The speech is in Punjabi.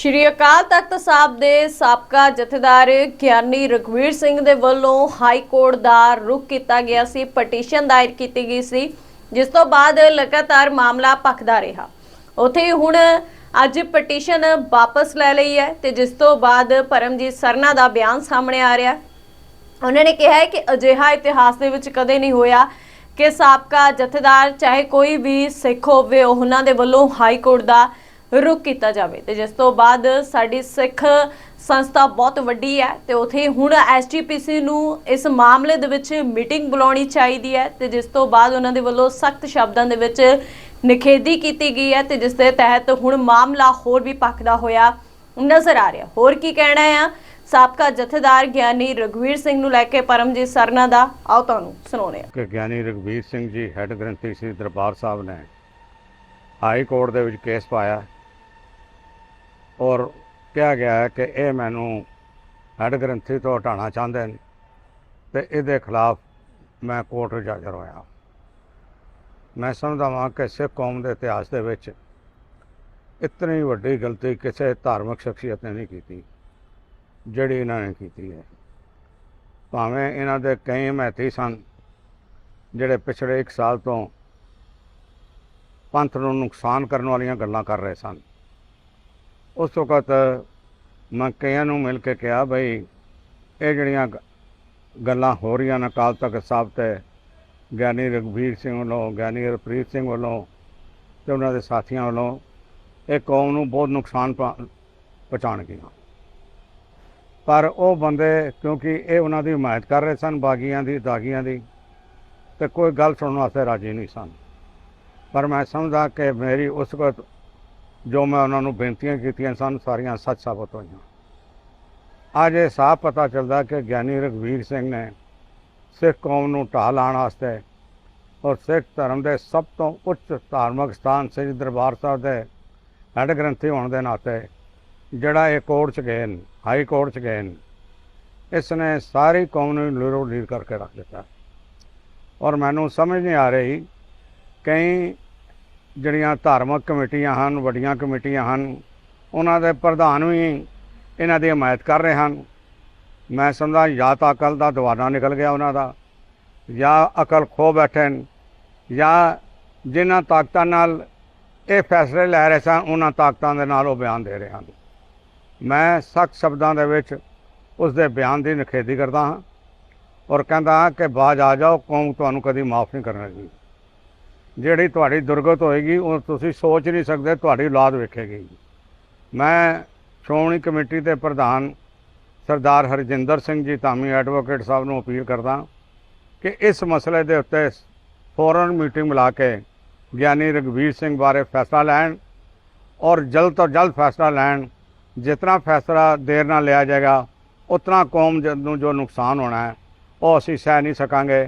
ਸ਼੍ਰੀ ਅਕਾਲ ਤਖਤ ਸਾਹਿਬ ਦੇ ਸਾਬਕਾ ਜਥੇਦਾਰ ਗਿਆਨੀ ਰਘਵੀਰ ਸਿੰਘ ਦੇ ਵੱਲੋਂ ਹਾਈ ਕੋਰਟ ਦਾ ਰੁਖ ਕੀਤਾ ਗਿਆ ਸੀ, ਪਟੀਸ਼ਨ ਦਾਇਰ ਕੀਤੀ ਗਈ ਸੀ, ਜਿਸ ਤੋਂ ਬਾਅਦ ਲਗਾਤਾਰ ਮਾਮਲਾ ਭਖਦਾ ਰਿਹਾ। ਉੱਥੇ ਹੁਣ ਅੱਜ ਪਟੀਸ਼ਨ ਵਾਪਸ ਲੈ ਲਈ ਹੈ ਤੇ ਜਿਸ ਤੋਂ ਬਾਅਦ ਪਰਮਜੀਤ ਸਰਨਾ ਦਾ ਬਿਆਨ ਸਾਹਮਣੇ ਆ ਰਿਹਾ ਉਹਨਾਂ ਨੇ ਕਿਹਾ ਹੈ ਕਿ ਅਜਿਹਾ ਇਤਿਹਾਸ ਦੇ ਵਿੱਚ ਕਦੇ ਨਹੀਂ ਹੋਇਆ ਕਿ ਸਾਬਕਾ ਜਥੇਦਾਰ ਚਾਹੇ ਕੋਈ ਵੀ ਸਿੱਖ ਹੋਵੇ, ਉਹਨਾਂ ਦੇ ਵੱਲੋਂ ਹਾਈ ਕੋਰਟ ਦਾ ਰੁਕ ਕੀਤਾ ਜਾਵੇ। ਤੇ ਜਿਸ ਤੋਂ ਬਾਅਦ ਸਾਡੀ ਸਿੱਖ ਸੰਸਥਾ ਬਹੁਤ ਵੱਡੀ ਹੈ ਤੇ ਉਥੇ ਹੁਣ ਐਸਜੀਪੀਸੀ ਨੂੰ ਇਸ ਮਾਮਲੇ ਦੇ ਵਿੱਚ ਮੀਟਿੰਗ ਬੁਲਾਉਣੀ ਚਾਹੀਦੀ ਹੈ ਤੇ ਜਿਸ ਤੋਂ ਬਾਅਦ ਉਹਨਾਂ ਦੇ ਵੱਲੋਂ ਸਖਤ ਸ਼ਬਦਾਂ ਦੇ ਵਿੱਚ ਨਿਖੇਧੀ ਕੀਤੀ ਗਈ ਹੈ ਤੇ ਜਿਸ ਦੇ ਤਹਿਤ ਹੁਣ ਮਾਮਲਾ ਹੋਰ ਵੀ ਪੱਕਦਾ ਹੋਇਆ ਨਜ਼ਰ ਆ ਰਿਹਾ। ਹੋਰ ਕੀ ਕਹਿਣਾ ਹੈ ਆ? ਸਾਬਕਾ ਜਥੇਦਾਰ ਗਿਆਨੀ ਰਘਵੀਰ ਸਿੰਘ ਨੂੰ ਲੈ ਕੇ ਪਰਮਜੀਤ ਸਰਨਾ ਦਾ। ਆਓ ਤੁਹਾਨੂੰ ਸੁਣਾਉਂਦੇ ਹਾਂ। ਕਿ ਗਿਆਨੀ ਰਘਬੀਰ ਸਿੰਘ ਜੀ ਹੈੱਡ ਗ੍ਰੰਥੀ ਸ੍ਰੀ ਦਰਬਾਰ ਸਾਹਿਬ ਨੇ ਹਾਈ ਕੋਰਟ ਦੇ ਵਿੱਚ ਕੇਸ ਪਾਇਆ। ਔਰ ਕਿਹਾ ਗਿਆ ਹੈ ਕਿ ਇਹ ਮੈਨੂੰ ਹੈੱਡ ਗ੍ਰੰਥੀ ਤੋਂ ਹਟਾਉਣਾ ਚਾਹੁੰਦੇ ਨੇ ਤੇ ਇਹਦੇ ਖਿਲਾਫ ਮੈਂ ਕੋਰਟ ਵਿੱਚ ਹਾਜ਼ਰ ਹੋਇਆ ਮੈਂ ਸਮਝਦਾ ਹਾਂ ਕਿ ਸਿੱਖ ਕੌਮ ਦੇ ਇਤਿਹਾਸ ਦੇ ਵਿੱਚ ਇਤਨੀ ਵੱਡੀ ਗਲਤੀ ਕਿਸੇ ਧਾਰਮਿਕ ਸ਼ਖਸੀਅਤ ਨੇ ਨਹੀਂ ਕੀਤੀ, ਜਿਹੜੀ ਇਹਨਾਂ ਨੇ ਕੀਤੀ ਹੈ। ਭਾਵੇਂ ਇਹਨਾਂ ਦੇ ਕਈ ਮਹਿਤੀ ਸਨ, ਜਿਹੜੇ ਪਿਛਲੇ 1 ਸਾਲ ਤੋਂ ਪੰਥ ਨੂੰ ਨੁਕਸਾਨ ਕਰਨ ਵਾਲੀਆਂ ਗੱਲਾਂ ਕਰ ਰਹੇ ਸਨ। ਉਸ ਵਕਤ ਮੈਂ ਕਈਆਂ ਨੂੰ ਮਿਲ ਕੇ ਕਿਹਾ, ਬਈ, ਇਹ ਜਿਹੜੀਆਂ ਗੱਲਾਂ ਹੋ ਰਹੀਆਂ ਨੇ ਅਕਾਲ ਤਖਤ ਸਾਹਿਬ ਤੇ, ਗਿਆਨੀ ਰਘਬੀਰ ਸਿੰਘ ਵੱਲੋਂ, ਗਿਆਨੀ ਹਰਪ੍ਰੀਤ ਸਿੰਘ ਵੱਲੋਂ ਤੇ ਉਹਨਾਂ ਦੇ ਸਾਥੀਆਂ ਵੱਲੋਂ, ਇਹ ਕੌਮ ਨੂੰ ਬਹੁਤ ਨੁਕਸਾਨ ਪਹੁੰ- ਪਹੁੰਚਾਉਣਗੀਆਂ ਪਰ ਉਹ ਬੰਦੇ, ਕਿਉਂਕਿ ਇਹ ਉਹਨਾਂ ਦੀ ਹਮਾਇਤ ਕਰ ਰਹੇ ਸਨ, ਬਾਗੀਆਂ ਦੀ, ਦਾਗੀਆਂ ਦੀ, ਤੇ ਕੋਈ ਗੱਲ ਸੁਣਨ ਵਾਸਤੇ ਰਾਜੀ ਨਹੀਂ ਸਨ। ਪਰ ਮੈਂ ਸਮਝਦਾ ਕਿ ਮੇਰੀ ਉਸ ਵਕਤ ਜੋ ਮੈਂ ਉਹਨਾਂ ਨੂੰ ਬੇਨਤੀਆਂ ਕੀਤੀਆਂ ਸਨ, ਸਾਰੀਆਂ ਸੱਚ ਸਾਬਤ ਹੋਈਆਂ। ਅੱਜ ਇਹ ਸਾਫ਼ ਪਤਾ ਚੱਲਦਾ ਕਿ ਗਿਆਨੀ ਰਘਵੀਰ ਸਿੰਘ ਨੇ ਸਿੱਖ ਕੌਮ ਨੂੰ ਢਾਹ ਲਾਉਣ ਵਾਸਤੇ ਔਰ ਸਿੱਖ ਧਰਮ ਦੇ ਸਭ ਤੋਂ ਉੱਚ ਧਾਰਮਿਕ ਸਥਾਨ ਸ੍ਰੀ ਦਰਬਾਰ ਸਾਹਿਬ ਦੇ ਹੈੱਡ ਗ੍ਰੰਥੀ ਹੋਣ ਦੇ ਨਾਤੇ ਜਿਹੜਾ ਇਹ ਕੋਰਟ 'ਚ ਗਏ ਨੇ, ਹਾਈ ਕੋਰਟ 'ਚ ਗਏ ਨੇ ਇਸ ਨੇ ਸਾਰੀ ਕੌਮ ਨੂੰ ਲੀਰੋ ਲੀਰ ਕਰਕੇ ਰੱਖ ਦਿੱਤਾ। ਔਰ ਮੈਨੂੰ ਸਮਝ ਨਹੀਂ ਆ ਰਹੀ ਕਈ ਜਿਹੜੀਆਂ ਧਾਰਮਿਕ ਕਮੇਟੀਆਂ ਹਨ, ਵੱਡੀਆਂ ਕਮੇਟੀਆਂ ਹਨ, ਉਹਨਾਂ ਦੇ ਪ੍ਰਧਾਨ ਵੀ ਇਹਨਾਂ ਦੀ ਹਮਾਇਤ ਕਰ ਰਹੇ ਹਨ। ਮੈਂ ਸਮਝਦਾ ਜਾਂ ਤਾਂ ਅਕਲ ਦਾ ਦਵਾਨਾ ਨਿਕਲ ਗਿਆ ਉਹਨਾਂ ਦਾ, ਜਾਂ ਅਕਲ ਖੋ ਬੈਠੇ ਜਾਂ ਜਿਨ੍ਹਾਂ ਤਾਕਤਾਂ ਨਾਲ ਇਹ ਫੈਸਲੇ ਲੈ ਰਹੇ ਸਨ, ਉਹਨਾਂ ਤਾਕਤਾਂ ਦੇ ਨਾਲ ਉਹ ਬਿਆਨ ਦੇ ਰਹੇ ਹਨ। ਮੈਂ ਸਖਤ ਸ਼ਬਦਾਂ ਦੇ ਵਿੱਚ ਉਸ ਦੇ ਬਿਆਨ ਦੀ ਨਿਖੇਧੀ ਕਰਦਾ ਹਾਂ ਔਰ ਕਹਿੰਦਾ ਹਾਂ ਕਿ ਬਾਜ ਆ ਜਾਓ, ਕੌਮ ਤੁਹਾਨੂੰ ਕਦੀ ਮਾਫ ਨਹੀਂ ਕਰਨਗੀ। ਜਿਹੜੀ ਤੁਹਾਡੀ ਦੁਰਗਤ ਹੋਏਗੀ, ਉਹ ਤੁਸੀਂ ਸੋਚ ਨਹੀਂ ਸਕਦੇ, ਤੁਹਾਡੀ ਔਲਾਦ ਵੇਖੇਗੀ। ਮੈਂ ਸ਼੍ਰੋਮਣੀ ਕਮੇਟੀ ਦੇ ਪ੍ਰਧਾਨ ਸਰਦਾਰ ਹਰਜਿੰਦਰ ਸਿੰਘ ਜੀ, ਧਾਮੀ ਐਡਵੋਕੇਟ ਸਾਹਿਬ ਨੂੰ ਅਪੀਲ ਕਰਦਾ ਕਿ ਇਸ ਮਸਲੇ ਦੇ ਉੱਤੇ ਫੌਰਨ ਮੀਟਿੰਗ ਮਿਲਾ ਕੇ ਗਿਆਨੀ ਰਘਵੀਰ ਸਿੰਘ ਬਾਰੇ ਫੈਸਲਾ ਲੈਣ ਔਰ ਜਲਦ ਤੋਂ ਜਲਦ ਫੈਸਲਾ ਲੈਣ, ਜਿਤਨਾ ਫੈਸਲਾ ਦੇਰ ਨਾਲ ਲਿਆ ਜਾਏਗਾ, ਉਤਨਾ ਕੌਮ ਜ- ਨੂੰ ਜੋ ਨੁਕਸਾਨ ਹੋਣਾ ਹੈ, ਉਹ ਅਸੀਂ ਸਹਿ ਨਹੀਂ ਸਕਾਂਗੇ।